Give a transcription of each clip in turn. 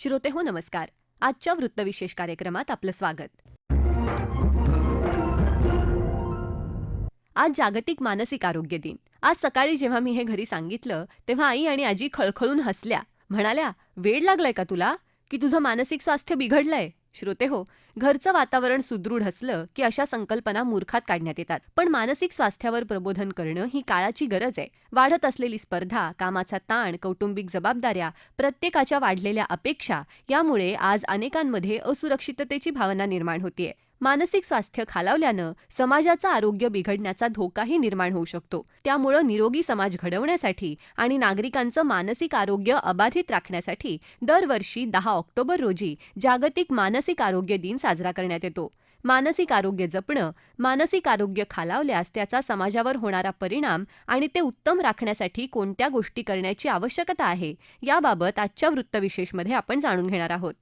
श्रोते हो नमस्कार. आजच्या वृत्तविशेष कार्यक्रमात आपलं स्वागत. आज जागतिक मानसिक आरोग्य दिन. आज सकाळी जेव्हा मी हे घरी सांगितलं तेव्हा आई आणि आजी खळखळून हसल्या. म्हणाल्या वेळ लागलाय का तुला? की तुझं मानसिक स्वास्थ्य बिघडलंय? श्रोते हो घरचं वातावरण सुदृढ असलं की अशा संकल्पना मूर्खात काढण्यात येतात. पण मानसिक स्वास्थ्यावर प्रबोधन करणं ही काळाची गरज आहे. वाढत असलेली स्पर्धा कामाचा ताण कौटुंबिक जबाबदाऱ्या प्रत्येकाच्या वाढलेल्या अपेक्षा यामुळे आज अनेकांमध्ये असुरक्षिततेची भावना निर्माण होतीये. मानसिक स्वास्थ्य खालावल्यानं समाजाचं आरोग्य बिघडण्याचा धोकाही निर्माण होऊ शकतो. त्यामुळं निरोगी समाज घडवण्यासाठी आणि नागरिकांचं मानसिक आरोग्य अबाधित राखण्यासाठी दरवर्षी दहा ऑक्टोबर रोजी जागतिक मानसिक आरोग्य दिन साजरा करण्यात येतो. मानसिक आरोग्य जपणं मानसिक आरोग्य खालावल्यास त्याचा समाजावर होणारा परिणाम आणि ते उत्तम राखण्यासाठी कोणत्या गोष्टी करण्याची आवश्यकता आहे याबाबत आजच्या वृत्तविशेषमध्ये आपण जाणून घेणार आहोत.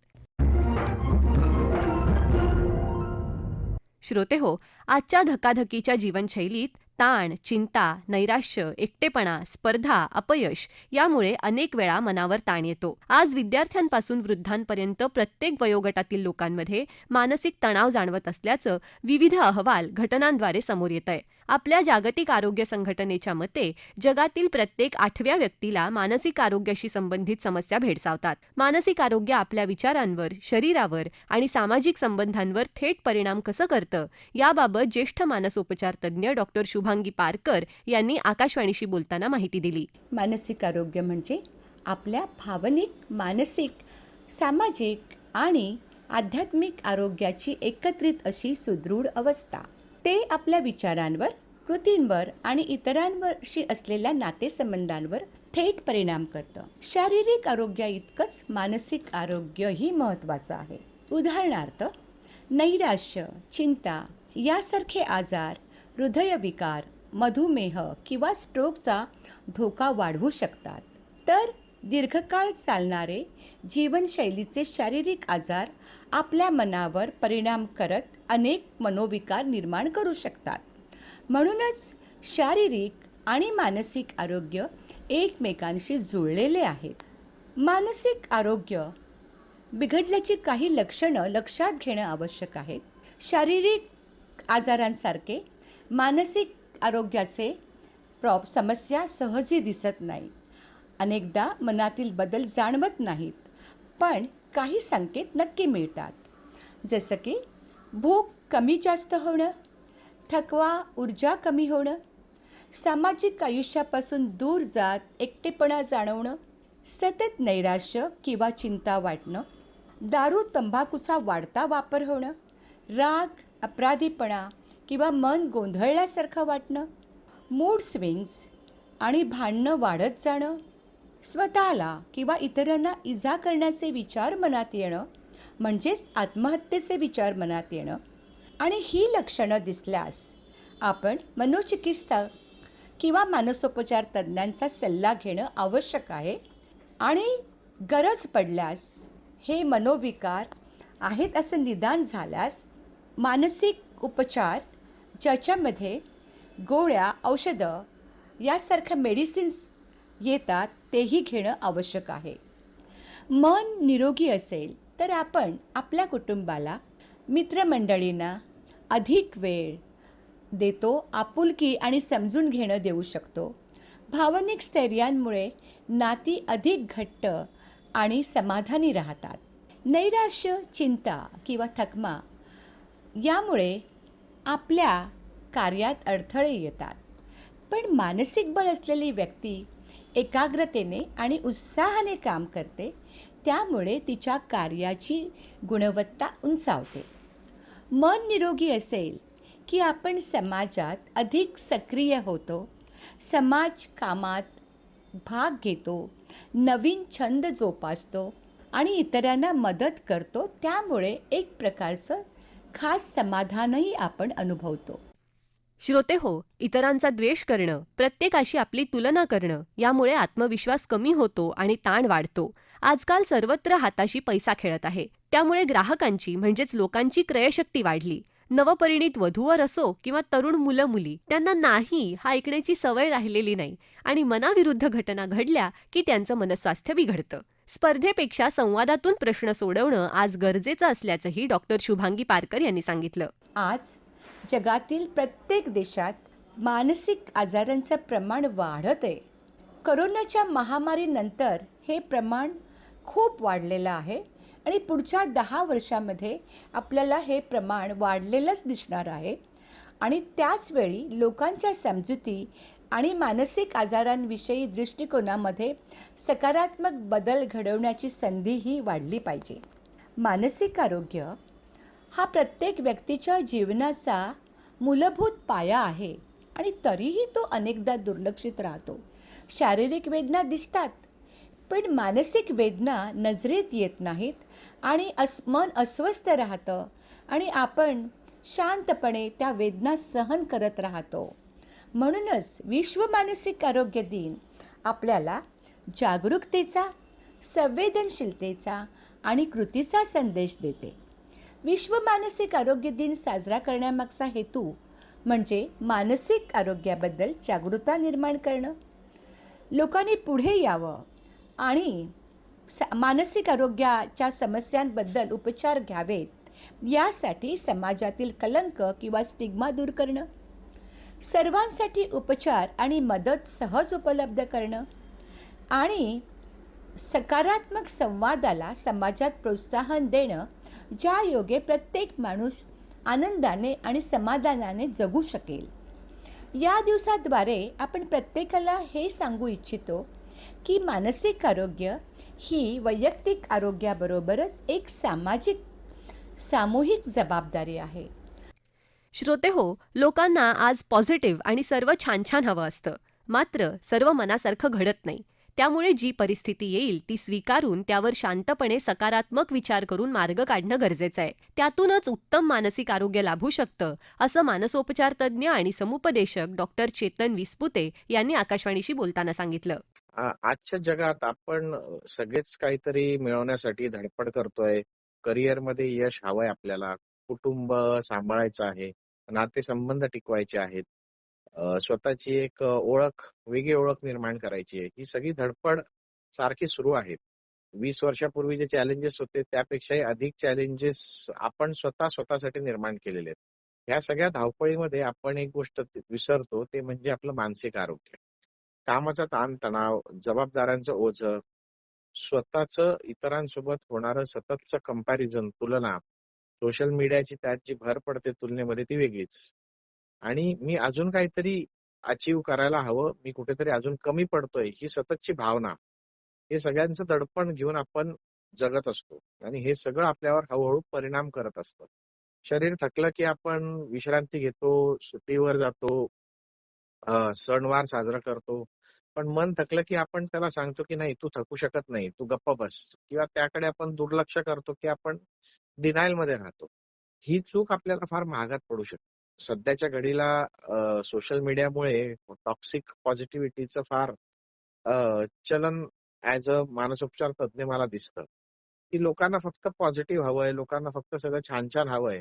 श्रोते हो आजच्या धकाधकीच्या जीवनशैलीत ताण चिंता नैराश्य एकटेपणा स्पर्धा अपयश यामुळे अनेक वेळा मनावर ताण येतो. आज विद्यार्थ्यांपासून वृद्धांपर्यंत प्रत्येक वयोगटातील लोकांमध्ये मानसिक तणाव जाणवत असल्याचं विविध अहवाल घटनांद्वारे समोर येत आहे आपल्या जागतिक आरोग्य संघटनेच्या मते जगातील प्रत्येक आठव्या व्यक्तीला मानसिक आरोग्याशी संबंधित समस्या भेडसावतात. मानसिक आरोग्य आपल्या विचारांवर शरीरावर आणि सामाजिक संबंधांवर थेट परिणाम कसं करतं याबाबत ज्येष्ठ मानसोपचार तज्ज्ञ डॉक्टर शुभांगी पारकर यांनी आकाशवाणीशी बोलताना माहिती दिली. मानसिक आरोग्य म्हणजे आपल्या भावनिक मानसिक सामाजिक आणि आध्यात्मिक आरोग्याची एकत्रित अशी सुदृढ अवस्था. ते आपल्या विचारांवर कृतींवर आणि इतरांवरशी असलेल्या नातेसंबंधांवर थेट परिणाम करतं. शारीरिक आरोग्या इतकंच मानसिक आरोग्यही महत्त्वाचं आहे. उदाहरणार्थ नैराश्य चिंता यासारखे आजार हृदयविकार मधुमेह किंवा स्ट्रोकचा धोका वाढवू शकतात. तर दीर्घकाळ चालणारे जीवनशैलीचे शारीरिक आजार आपल्या मनावर परिणाम करत अनेक मनोविकार निर्माण करू शकतात. म्हणूनच शारीरिक आणि मानसिक आरोग्य एकमेकांशी जुळलेले आहेत. मानसिक आरोग्य बिघडल्याची काही लक्षणं लक्षात घेणं आवश्यक आहे शारीरिक आजारांसारखे मानसिक आरोग्याचे प्रॉप समस्या सहजी दिसत नाही. अनेकदा मनातील बदल जाणवत नाहीत पण काही संकेत नक्की मिळतात. जसं की भूक कमी जास्त होणं थकवा ऊर्जा कमी होणं सामाजिक आयुष्यापासून दूर जात एकटेपणा जाणवणं सतत नैराश्य किंवा चिंता वाटणं दारू तंबाखूचा वाढता वापर होणं राग अपराधीपणा किंवा मन गोंधळल्यासारखं वाटणं मूड स्विंग्स आणि भांडणं वाढत जाणं स्वतःला किंवा इतरांना इजा करण्याचे विचार मनात येणं म्हणजेच आत्महत्येचे विचार मनात येणं. आणि ही लक्षणं दिसल्यास आपण मनोचिकित्सक किंवा मानसोपचार तज्ज्ञांचा सल्ला घेणं आवश्यक आहे. आणि गरज पडल्यास हे मनोविकार आहेत असं निदान झाल्यास मानसिक उपचार ज्याच्यामध्ये गोळ्या औषधं यासारख्या मेडिसिन्स येतात तेही घेणं आवश्यक आहे. मन निरोगी असेल तर आपण आपल्या कुटुंबाला मित्रमंडळींना अधिक वेळ देतो आपुलकी आणि समजून घेणं देऊ शकतो. भावनिक स्थैर्यांमुळे नाती अधिक घट्ट आणि समाधानी राहतात. नैराश्य चिंता किंवा थकमा यामुळे आपल्या कार्यात अडथळे येतात. पण मानसिक बळ असलेली व्यक्ती एकाग्रतेने आणि उत्साहाने काम करते त्यामुळे तिच्या कार्याची गुणवत्ता उंचावते. मन निरोगी असेल की आपण समाजात अधिक सक्रिय होतो समाज कामात भाग घेतो नवीन छंद जोपासतो आणि इतरांना मदत करतो त्यामुळे एक प्रकारचं खास समाधानही आपण अनुभवतो. श्रोते हो इतरांचा द्वेष करणं प्रत्येकाशी आपली तुलना करणं यामुळे आत्मविश्वास कमी होतो आणि ताण वाढतो. आजकाल सर्वत्र हाताशी पैसा खेळत आहे. त्यामुळे ग्राहकांची म्हणजेच लोकांची क्रयशक्ती वाढली. नवपरिणीत वधूवर असो किंवा तरुण मुलं मुली त्यांना नाही हा ऐकण्याची सवय राहिलेली नाही आणि मनाविरुद्ध घटना घडल्या की त्यांचं मनस्वास्थ्य बिघडतं. स्पर्धेपेक्षा संवादातून प्रश्न सोडवणं आज गरजेचं असल्याचंही डॉक्टर शुभांगी पारकर यांनी सांगितलं. आज जगातील प्रत्येक देशात मानसिक आजारांचं प्रमाण वाढत आहे करोनाच्या महामारीनंतर हे प्रमाण खूप वाढलेलं आहे आणि पुढच्या दहा वर्षामध्ये आपल्याला हे प्रमाण वाढलेलंच दिसणार आहे. आणि त्याचवेळी लोकांच्या समजुती आणि मानसिक आजारांविषयी दृष्टिकोनामध्ये सकारात्मक बदल घडवण्याची संधीही वाढली पाहिजे. मानसिक आरोग्य हा प्रत्येक व्यक्तीच्या जीवनाचा मूलभूत पाया आहे आणि तरीही तो अनेकदा दुर्लक्षित राहतो. शारीरिक वेदना दिसतात पण मानसिक वेदना नजरेत येत नाहीत आणि अस मन अस्वस्थ राहतं आणि आपण शांतपणे त्या वेदना सहन करत राहतो. म्हणूनच विश्व मानसिक आरोग्य दिन आपल्याला जागरूकतेचा संवेदनशीलतेचा आणि कृतीचा संदेश देते. विश्व मानसिक आरोग्य दिन साजरा करण्यामागचा हेतू म्हणजे मानसिक आरोग्याबद्दल जागरूकता निर्माण करणं. लोकांनी पुढे यावं आणि स मानसिक आरोग्याच्या समस्यांबद्दल उपचार घ्यावेत यासाठी समाजातील कलंक किंवा स्टिग्मा दूर करणं. सर्वांसाठी उपचार आणि मदत सहज उपलब्ध करणं आणि सकारात्मक संवादाला समाजात प्रोत्साहन देणं ज्या योगे प्रत्येक माणूस आनंदाने आणि समाधानाने जगू शकेल. या दिवसाद्वारे आपण प्रत्येकाला हे सांगू इच्छितो की मानसिक आरोग्य ही वैयक्तिक आरोग्याबरोबरच एक सामाजिक सामूहिक जबाबदारी आहे. श्रोते हो लोकांना आज पॉझिटिव्ह आणि सर्व छान छान हवं असतं. मात्र सर्व मनासारखं घडत नाही. त्यामुळे जी परिस्थिती येईल ती स्वीकारून त्यावर शांतपणे सकारात्मक विचार करून मार्ग काढणं गरजेचं आहे. त्यातूनच उत्तम मानसिक आरोग्य लाभू शकतं असं मानसोपचार तज्ज्ञ आणि समुपदेशक डॉक्टर चेतन विस्पुते यांनी आकाशवाणीशी बोलताना सांगितलं. आजच्या जगात आपण सगळेच काहीतरी मिळवण्यासाठी धडपड करतोय. करिअरमध्ये यश हवंय आपल्याला. कुटुंब सांभाळायचं आहे नातेसंबंध टिकवायचे आहेत. स्वतःची एक ओळख वेगळी ओळख निर्माण करायची आहे. ही सगळी धडपड सारखी सुरू आहे. वीस वर्षापूर्वी जे चॅलेंजेस होते त्यापेक्षाही अधिक चॅलेंजेस आपण स्वतः स्वतःसाठी निर्माण केलेले आहेत. ह्या सगळ्या धावपळीमध्ये आपण एक गोष्ट विसरतो ते म्हणजे आपलं मानसिक आरोग्य. कामाचा ताणतणाव जबाबदाऱ्यांचं ओझं स्वतःच इतरांसोबत होणारं सततचं कंपॅरिझन तुलना सोशल मीडियाची त्यात जी भर पडते तुलनेमध्ये ती वेगळीच. आणि मी अजून काहीतरी अचीव करायला हवं. मी कुठेतरी अजून कमी पडतोय ही सततची भावना. हे सगळ्यांचं दडपण घेऊन आपण जगत असतो. आणि हे सगळं आपल्यावर हळूहळू परिणाम करत असतं. शरीर थकलं की आपण विश्रांती घेतो सुट्टीवर जातो सणवार साजरा करतो. पण मन थकलं की आपण त्याला सांगतो की नाही तू थकू शकत नाही तू गप्प बस. किंवा त्याकडे आपण दुर्लक्ष करतो की आपण डिनायलमध्ये राहतो. ही चूक आपल्याला फार महागात पडू शकते. सध्याच्या घडीला सोशल मीडियामुळे टॉक्सिक पॉझिटिव्हिटीचं फार अ, चलन ऍज अ मानसोपचार तज्ज्ञ मला दिसतं. की लोकांना फक्त पॉझिटिव्ह हवंय लोकांना फक्त सगळं छान छान हवंय.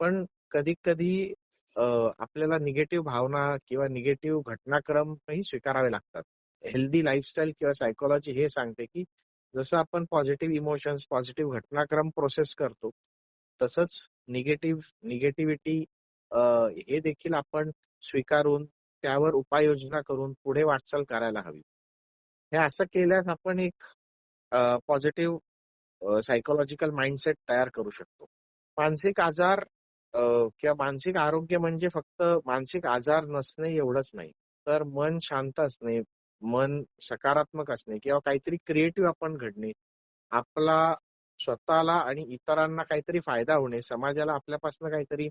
पण कधी कधी आपल्याला निगेटिव्ह भावना किंवा निगेटिव्ह घटनाक्रमही स्वीकारावे लागतात. हेल्दी लाईफस्टाईल किंवा सायकोलॉजी हे सांगते की जसं आपण पॉझिटिव्ह इमोशन्स पॉझिटिव्ह घटनाक्रम प्रोसेस करतो तसंच निगेटिव्ह निगेटिव्हिटी हे देखील आपण स्वीकारून त्यावर उपाययोजना करून पुढे वाटचाल करायला हवी. हे असं केल्यास आपण एक पॉझिटिव्ह सायकोलॉजिकल माइंडसेट तयार करू शकतो. मानसिक आजार किंवा मानसिक आरोग्य म्हणजे फक्त मानसिक आजार नसणे एवढंच नाही तर मन शांत असणे मन सकारात्मक असणे किंवा काहीतरी क्रिएटिव्ह आपण घडणे आपला स्वतःला आणि इतरांना काहीतरी फायदा होणे समाजाला आपल्यापासून काहीतरी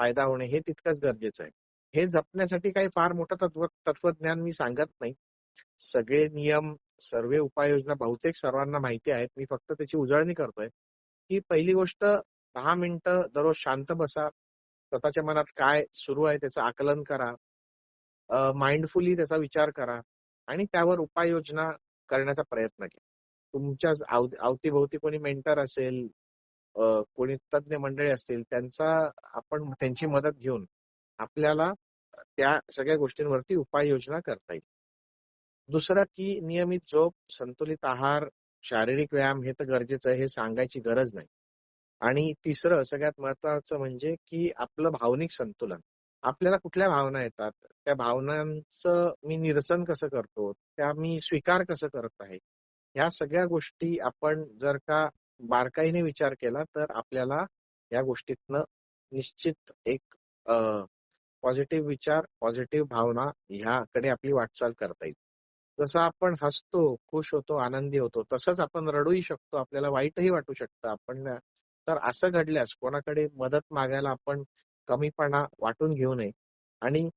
फायदा होणे हे तितकंच गरजेचं आहे. हे जपण्यासाठी काही फार मोठं तत्व तत्वज्ञान मी सांगत नाही. सगळे नियम सर्व उपाययोजना बहुतेक सर्वांना माहिती आहेत. मी फक्त त्याची उजळणी करतोय की पहिली गोष्ट दहा मिनिटं दररोज शांत बसा. स्वतःच्या मनात काय सुरू आहे त्याचं आकलन करा. माइंडफुली त्याचा विचार करा आणि त्यावर उपाययोजना करण्याचा प्रयत्न करा तुमच्या अवतीभोवती कोणी मेंटर असेल कोणी तज्ज्ञ मंडळी असतील त्यांचा आपण त्यांची मदत घेऊन आपल्याला त्या सगळ्या गोष्टींवरती उपाययोजना करता येईल. दुसरं की नियमित झोप संतुलित आहार शारीरिक व्यायाम हे तर गरजेचं आहे हे सांगायची गरज नाही. आणि तिसरं सगळ्यात महत्वाचं म्हणजे की आपलं भावनिक संतुलन. आपल्याला कुठल्या भावना येतात? त्या भावनांचं मी निरसन कसं करतो? त्या मी स्वीकार कसं करत आहे? ह्या सगळ्या गोष्टी आपण जर का बारकाईने विचार केला तर आपल्याला या गोष्टीतनं निश्चित एक पॉझिटिव्ह विचार पॉझिटिव्ह भावना ह्याकडे आपली वाटचाल करता येईल. जसं आपण हसतो खुश होतो आनंदी होतो तसंच आपण रडूही शकतो आपल्याला वाईटही वाटू शकतं आपण. तर असं घडल्यास कोणाकडे मदत मागायला आपण कमीपणा वाटून घेऊ नये. आणि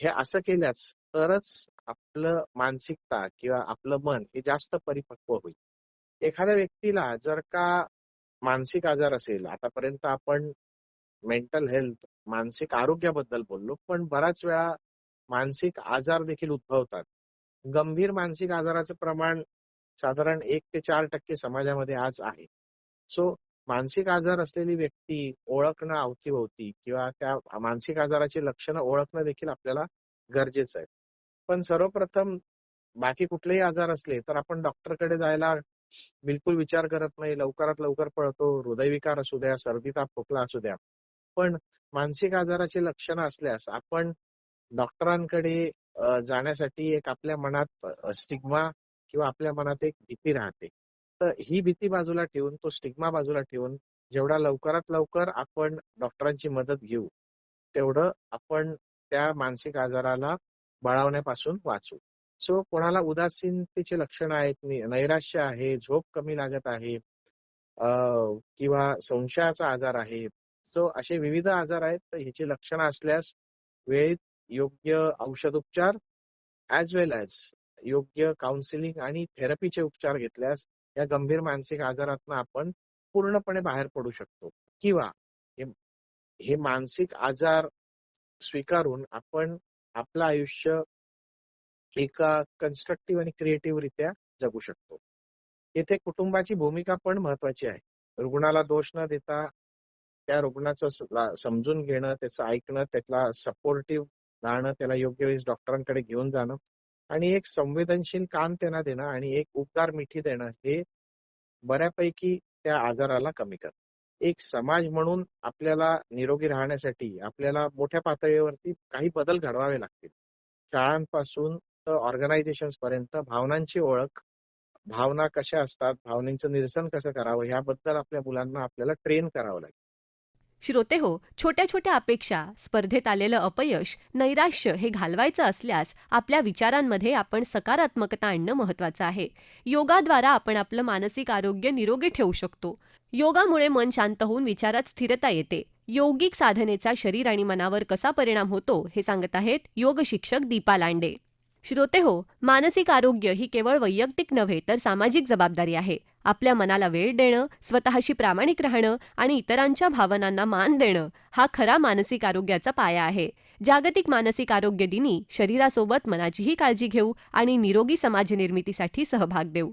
हे असं केल्यास तरच आपलं मानसिकता किंवा आपलं मन हे जास्त परिपक्व होईल. एखाद्या व्यक्तीला जर का मानसिक आजार असेल आतापर्यंत आपण मेंटल हेल्थ मानसिक आरोग्याबद्दल बोललो पण बराच वेळा मानसिक आजार देखील उद्भवतात. गंभीर मानसिक आजाराचं प्रमाण साधारण एक ते चार टक्के समाजामध्ये आज आहे. सो मानसिक आजार असलेली व्यक्ती ओळखणं अवतीभोवती किंवा त्या मानसिक आजाराची लक्षणं ओळखणं देखील आपल्याला गरजेचं आहे. पण सर्वप्रथम बाकी कुठलेही आजार असले तर आपण डॉक्टरकडे जायला बिलकुल विचार करत नाही. लवकरात लवकर पळतो. हृदयविकार असू द्या सर्दी ताप खोकला असू द्या. पण मानसिक आजाराची लक्षणं असल्यास आपण डॉक्टरांकडे जाण्यासाठी एक आपल्या मनात स्टिग्मा किंवा आपल्या मनात एक भीती राहते. तर ही भीती बाजूला ठेवून तो स्टिग्मा बाजूला ठेवून जेवढा लवकरात लवकर आपण डॉक्टरांची मदत घेऊ तेवढं आपण त्या मानसिक आजाराला बळावण्यापासून वाचू. सो कोणाला उदासीनतेचे लक्षण आहेत नैराश्य आहे झोप कमी लागत आहे किंवा संशयाचा आजार आहे सो असे विविध आजार आहेत तर ह्याची लक्षणं असल्यास वेळेत योग्य औषधोपचार ऍज वेल ऍज योग्य काउन्सिलिंग आणि थेरपीचे उपचार घेतल्यास या गंभीर मानसिक आजारातून आपण पूर्णपणे बाहेर पडू शकतो. किंवा हे मानसिक आजार स्वीकारून आपण आपलं आयुष्य एका कन्स्ट्रक्टिव्ह आणि क्रिएटिव्ह रित्या जगू शकतो. येथे कुटुंबाची भूमिका पण महत्वाची आहे. रुग्णाला दोष न देता त्या रुग्णाचं समजून घेणं त्याचं ऐकणं त्याला सपोर्टिव्ह राहणं त्याला योग्य वेळेस डॉक्टरांकडे घेऊन जाणं आणि एक संवेदनशील काम त्यांना देणं आणि एक उपकार मिठी देणं हे बऱ्यापैकी त्या आजाराला कमी करत. एक समाज म्हणून आपल्याला निरोगी राहण्यासाठी आपल्याला मोठ्या पातळीवरती काही बदल घडवावे लागतील. शाळांपासून ऑर्गनायझेशन पर्यंत भावनांची ओळख भावना कशा असतात भावनेचं निरसन कसं करावं ह्याबद्दल आपल्या मुलांना आपल्याला ट्रेन करावं लागेल. श्रोते हो छोट्या छोट्या अपेक्षा स्पर्धेत आलेलं अपयश नैराश्य हे घालवायचं असल्यास आपल्या विचारांमध्ये आपण सकारात्मकता आणणं महत्वाचं आहे. योगाद्वारा आपण आपलं मानसिक आरोग्य निरोगी ठेवू शकतो. योगामुळे मन शांत होऊन विचारात स्थिरता येते. योगिक साधनेचा शरीर आणि मनावर कसा परिणाम होतो हे सांगत आहेत योग शिक्षक दीपा लांडे. श्रोते हो मानसिक आरोग्य ही केवळ वैयक्तिक नव्हे तर सामाजिक जबाबदारी आहे. आपल्या मनाला वेळ देणं स्वतःशी प्रामाणिक राहणं आणि इतरांच्या भावनांना मान देणं हा खरा मानसिक आरोग्याचा पाया आहे. जागतिक मानसिक आरोग्य दिनी शरीरासोबत मनाचीही काळजी घेऊ आणि निरोगी समाज निर्मितीसाठी सहभाग देऊ.